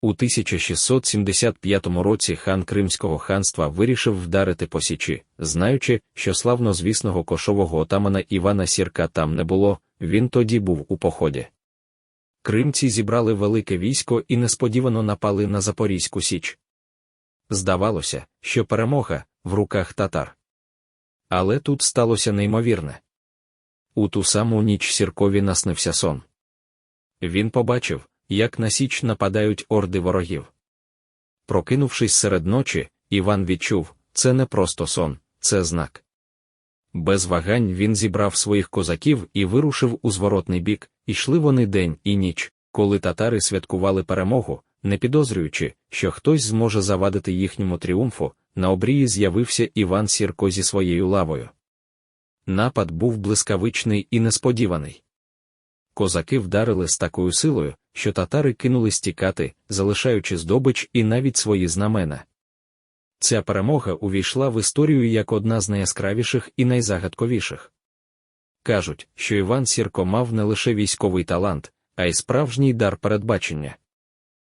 У 1675 році хан Кримського ханства вирішив вдарити по Січі, знаючи, що славнозвісного кошового отамана Івана Сірка там не було, він тоді був у поході. Кримці зібрали велике військо і несподівано напали на Запорізьку Січ. Здавалося, що перемога в руках татар. Але тут сталося неймовірне. У ту саму ніч Сіркові наснився сон. Він побачив, як на січ нападають орди ворогів. Прокинувшись серед ночі, Іван відчув, це не просто сон, це знак. Без вагань він зібрав своїх козаків і вирушив у зворотний бік, ішли вони день і ніч, коли татари святкували перемогу, не підозрюючи, що хтось зможе завадити їхньому тріумфу, на обрії з'явився Іван Сірко зі своєю лавою. Напад був блискавичний і несподіваний. Козаки вдарили з такою силою, що татари кинулись тікати, залишаючи здобич і навіть свої знамена. Ця перемога увійшла в історію як одна з найяскравіших і найзагадковіших. Кажуть, що Іван Сірко мав не лише військовий талант, а й справжній дар передбачення.